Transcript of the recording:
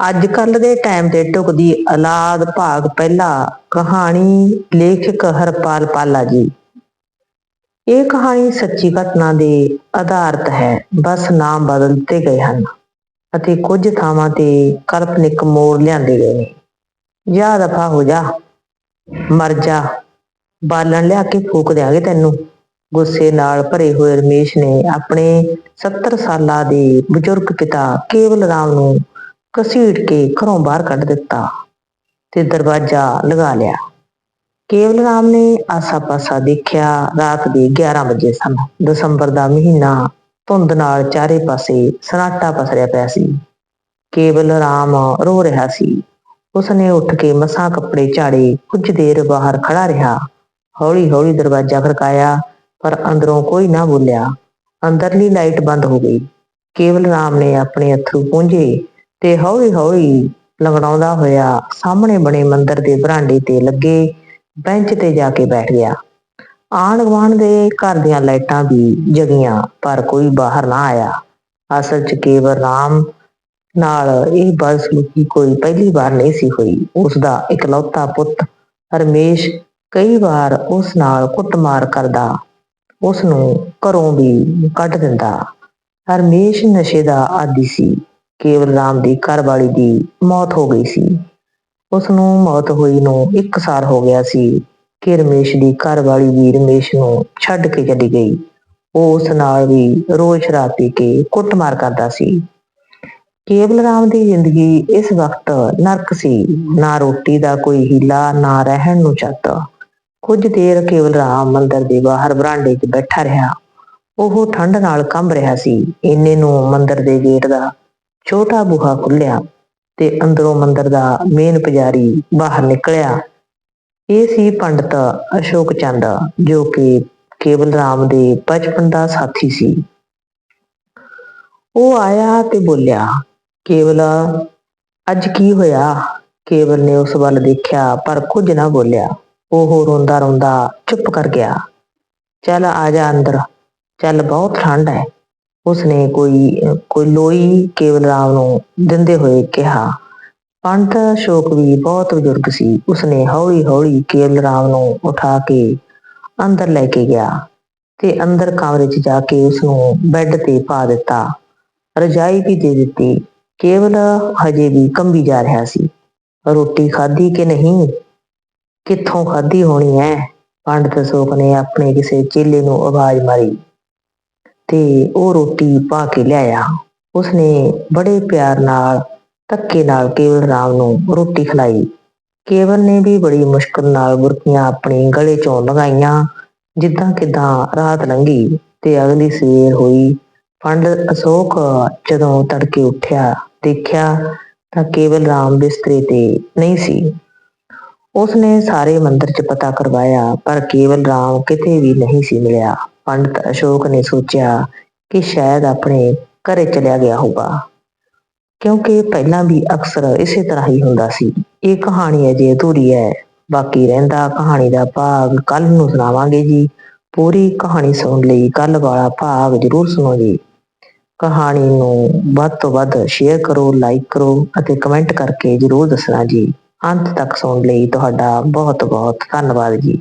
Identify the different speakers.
Speaker 1: ਅੱਜ ਕੱਲ ਦੇ ਟਾਈਮ ਤੇ ਢੁਕਦੀ ਔਲਾਦ ਭਾਗ ਪਹਿਲਾ ਕਹਾਣੀ ਲੇਖਕ ਹਰਪਾਲ ਪਾਲਾ ਜੀ। ਇਹ ਕਹਾਣੀ ਸੱਚੀ ਘਟਨਾ ਦੇ ਆਧਾਰਿਤ ਹੈ। ਬਸ ਨਾਮ ਬਦਲ ਦਿੱਤੇ ਗਏ ਹਨ ਅਤੇ ਕੁਝ ਥਾਵਾਂ ਤੇ ਕਲਪਨਿਕ ਮੋੜ ਲਿਆਂਦੇ ਗਏ ਨੇ। ਜਾ ਦਫਾ ਹੋ ਜਾ, ਮਰ ਜਾ, ਬਾਲਣ ਲਿਆ ਕੇ ਫੂਕ ਦਿਆਂਗੇ ਤੈਨੂੰ। ਗੁੱਸੇ ਨਾਲ ਭਰੇ ਹੋਏ ਰਮੇਸ਼ ਨੇ ਆਪਣੇ 70 ਸਾਲਾਂ ਦੇ ਬਜ਼ੁਰਗ ਪਿਤਾ ਕੇਵਲ ਰਾਮ ਨੂੰ ਘਸੀਟ ਕੇ ਘਰੋਂ ਬਾਹਰ ਕੱਢ ਦਿੱਤਾ ਤੇ ਦਰਵਾਜ਼ਾ ਲਗਾ ਲਿਆ। ਕੇਵਲ ਰਾਮ ਨੇ ਆਸਾ-ਪਾਸਾ ਦੇਖਿਆ, ਰਾਤ ਦੇ 11 ਵਜੇ ਸਨ। ਦਸੰਬਰ ਦਾ ਮਹੀਨਾ ਧੁੰਦ ਨਾਲ ਚਾਰੇ ਪਾਸੇ ਸਨਾਟਾ ਪਸਰਿਆ ਪਿਆ ਸੀ। ਕੇਵਲ ਰਾਮ ਰੋ ਰਿਹਾ ਸੀ। ਉਸਨੇ ਉੱਠ ਕੇ ਮਸਾਂ ਕੱਪੜੇ ਝਾੜੇ, ਕੁਝ ਦੇਰ ਬਾਹਰ ਖੜਾ ਰਿਹਾ। ਹੌਲੀ-ਹੌਲੀ ਦਰਵਾਜ਼ਾ ਖੜਕਾਇਆ, ਪਰ ਅੰਦਰੋਂ ਕੋਈ ਨਾ ਬੋਲਿਆ। ਅੰਦਰਲੀ ਲਾਈਟ ਬੰਦ ਹੋ ਗਈ। ਕੇਵਲ ਰਾਮ ਨੇ ਆਪਣੇ ਅਥਰੂ ਪੂੰਝੇ ਤੇ ਹੌਲੀ-ਹੌਲੀ ਲੰਗੜਾਉਂਦਾ ਹੋਇਆ ਸਾਹਮਣੇ ਬਣੇ ਮੰਦਰ ਦੇ ਬਰਾਂਡੇ ਤੇ ਲੱਗੇ, ਬੈਂਚ ਤੇ ਜਾ ਕੇ ਬੈਠ ਗਿਆ। ਆਂਢ ਗੁਆਂਢ ਦੇ ਘਰ ਦੀਆਂ ਲਾਈਟਾਂ ਵੀ ਜਗੀਆਂ, ਪਰ ਕੋਈ ਬਾਹਰ ਨਾ ਆਇਆ। ਅਸਲ 'ਚ ਕੇਵਲ ਰਾਮ ਨਾਲ ਇਹ ਬਦਸਲੂਕੀ ਕੋਈ ਪਹਿਲੀ ਵਾਰ ਨਹੀਂ ਸੀ ਹੋਈ। ਉਸ ਦਾ ਇਕਲੌਤਾ ਪੁੱਤ ਰਮੇਸ਼ ਕਈ ਵਾਰ ਉਸ ਨਾਲ ਕੁੱਟਮਾਰ ਕਰਦਾ ਉਸ ਨੂੰ ਘਰੋਂ ਵੀ ਕੱਢ ਦਿੰਦਾ। ਹਰਮੇਸ਼ ਨਸ਼ੇ ਦਾ ਆਦੀ ਸੀ। ਕੇਵਲ ਰਾਮ ਦੀ ਘਰਵਾਲੀ ਦੀ ਮੌਤ ਹੋ ਗਈ ਸੀ। ਉਸ ਨੂੰ ਮੌਤ ਹੋਈ ਨੂੰ 1 ਸਾਲ ਹੋ ਗਿਆ ਸੀ ਕਿ ਰਮੇਸ਼ ਦੀ ਘਰਵਾਲੀ ਵੀ ਰਮੇਸ਼ ਨੂੰ ਛੱਡ ਕੇ ਚਲੀ ਗਈ। ਉਹ ਉਸ ਨਾਲ ਵੀ ਰੋਜ਼ ਸ਼ਰਾਬ ਪੀ ਕੇ ਕੁੱਟਮਾਰ ਕਰਦਾ ਸੀ। ਕੇਵਲ ਰਾਮ ਦੀ ਜ਼ਿੰਦਗੀ ਇਸ ਵਕਤ ਨਰਕ ਸੀ। ਨਾ ਰੋਟੀ ਦਾ ਕੋਈ ਹੀਲਾ, ਨਾ ਰਹਿਣ ਨੂੰ ਛੱਤ। ਕੁਝ ਦੇਰ ਕੇਵਲ ਰਾਮ ਮੰਦਰ ਦੇ ਬਾਹਰ ਬਰਾਂਡੇ 'ਚ ਬੈਠਾ ਰਿਹਾ। ਉਹ ਠੰਡ ਨਾਲ ਕੰਬ ਰਿਹਾ ਸੀ। ਇੰਨੇ ਨੂੰ ਮੰਦਰ ਦੇ ਗੇਟ ਦਾ ਛੋਟਾ ਬੂਹਾ ਖੁੱਲਿਆ ਤੇ ਅੰਦਰੋਂ ਮੰਦਰ ਦਾ ਮੇਨ ਪੁਜਾਰੀ ਬਾਹਰ ਨਿਕਲਿਆ। ਇਹ ਸੀ ਪੰਡਤ ਅਸ਼ੋਕ ਚੰਦ, ਜੋ ਕਿ ਕੇਵਲ ਰਾਮ ਦੇ ਬਚਪਨ ਦਾ ਸਾਥੀ ਸੀ। ਉਹ ਆਇਆ ਤੇ ਬੋਲਿਆ, ਕੇਵਲ, ਅੱਜ ਕੀ ਹੋਇਆ? ਕੇਵਲ ਨੇ ਉਸ ਵੱਲ ਦੇਖਿਆ, ਪਰ ਕੁਝ ਨਾ ਬੋਲਿਆ। ਉਹ ਰੋਂਦਾ ਰੋਂਦਾ ਚੁੱਪ ਕਰ ਗਿਆ। ਚੱਲ ਆ ਜਾ ਅੰਦਰ। ਚੱਲ ਬਹੁਤ ਠੰਡ ਹੈ। ਉਸਨੇ ਕੋਈ ਕੋਈ ਲੋਈ ਕੇਵਲ ਰਾਮ ਨੂੰ ਦਿੰਦੇ ਹੋਏ ਕਿਹਾ ਪੰਡਤ ਅਸ਼ੋਕ ਵੀ ਬਹੁਤ ਬਜ਼ੁਰਗ ਸੀ। ਉਸਨੇ ਹੌਲੀ ਹੌਲੀ ਕੇਵਲ ਰਾਮ ਨੂੰ ਉਠਾ ਕੇ ਅੰਦਰ ਲੈ ਕੇ ਗਿਆ ਤੇ ਅੰਦਰ ਕਮਰੇ 'ਚ ਜਾ ਕੇ ਉਸ ਨੂੰ ਬੈੱਡ ਤੇ ਪਾ ਦਿੱਤਾ। ਰਜਾਈ ਵੀ ਦੇ ਦਿੱਤੀ। ਕੇਵਲ ਹਜੇ ਵੀ ਕੰਬੀ ਜਾ ਰਿਹਾ ਸੀ। ਰੋਟੀ ਖਾਧੀ ਕਿ ਨਹੀਂ? ਕਿੱਥੋਂ ਖਾਧੀ ਹੋਣੀ ਹੈ ਪੰਡਤ ਅਸ਼ੋਕ ਨੇ ਆਪਣੇ ਕਿਸੇ ਚੇਲੇ ਨੂੰ ਆਵਾਜ਼ ਮਾਰੀ। ਤੇ ਉਹ ਰੋਟੀ ਪਾ ਕੇ ਲਿਆਇਆ। ਉਸਨੇ ਬੜੇ ਪਿਆਰ ਨਾਲ, ਧੱਕੇ ਨਾਲ ਕੇਵਲ ਰਾਮ ਨੂੰ ਰੋਟੀ ਖਿਲਾਈ। ਕੇਵਲ ਨੇ ਵੀ ਬੜੀ ਮੁਸ਼ਕਲ ਨਾਲ ਬੁਰਕੀਆਂ ਆਪਣੇ ਗਲੇ ਚੋਂ ਲਗਾਈਆਂ ਜਿੱਦਾਂ ਕਿਦਾਂ ਰਾਤ ਲੰਘੀ ਤੇ ਅਗਲੀ ਸਵੇਰ ਹੋਈ। ਫੰਡ ਅਸ਼ੋਕ ਜਦੋਂ ਤੜਕੇ ਉੱਠਿਆ, ਦੇਖਿਆ ਤਾਂ ਕੇਵਲ ਰਾਮ ਬਿਸਤਰੇ ਤੇ ਨਹੀਂ ਸੀ। ਉਸਨੇ ਸਾਰੇ ਮੰਦਰ 'ਚ ਪਤਾ ਕਰਵਾਇਆ, ਪਰ ਕੇਵਲ ਰਾਮ ਕਿਤੇ ਵੀ ਨਹੀਂ ਸੀ ਮਿਲਿਆ। ਪੰਡਤ ਅਸ਼ੋਕ ਨੇ ਸੋਚਿਆ ਕਿ ਸ਼ਾਇਦ ਆਪਣੇ ਘਰੇ ਚਲਿਆ ਗਿਆ ਹੋਗਾ ਕਿਉਂਕਿ ਪਹਿਲਾਂ ਵੀ ਅਕਸਰ ਇਸੇ ਤਰ੍ਹਾਂ ਹੀ ਹੁੰਦਾ ਸੀ। ਇਹ ਕਹਾਣੀ ਅਜੇ ਅਧੂਰੀ ਹੈ। ਬਾਕੀ ਰਹਿੰਦਾ ਕਹਾਣੀ ਦਾ ਭਾਗ ਕੱਲ ਨੂੰ ਸੁਣਾਵਾਂਗੇ ਜੀ। ਪੂਰੀ ਕਹਾਣੀ ਸੁਣਨ ਲਈ ਕੱਲ ਵਾਲਾ ਭਾਗ ਜ਼ਰੂਰ ਸੁਣੋ ਜੀ ਕਹਾਣੀ ਨੂੰ ਵੱਧ ਤੋਂ ਵੱਧ ਸ਼ੇਅਰ ਕਰੋ ਲਾਈਕ ਕਰੋ ਅਤੇ ਕਮੈਂਟ ਕਰਕੇ ਜ਼ਰੂਰ ਦੱਸਣਾ ਜੀ। ਅੰਤ ਤੱਕ ਸੁਣਨ ਲਈ ਤੁਹਾਡਾ ਬਹੁਤ ਬਹੁਤ ਧੰਨਵਾਦ ਜੀ।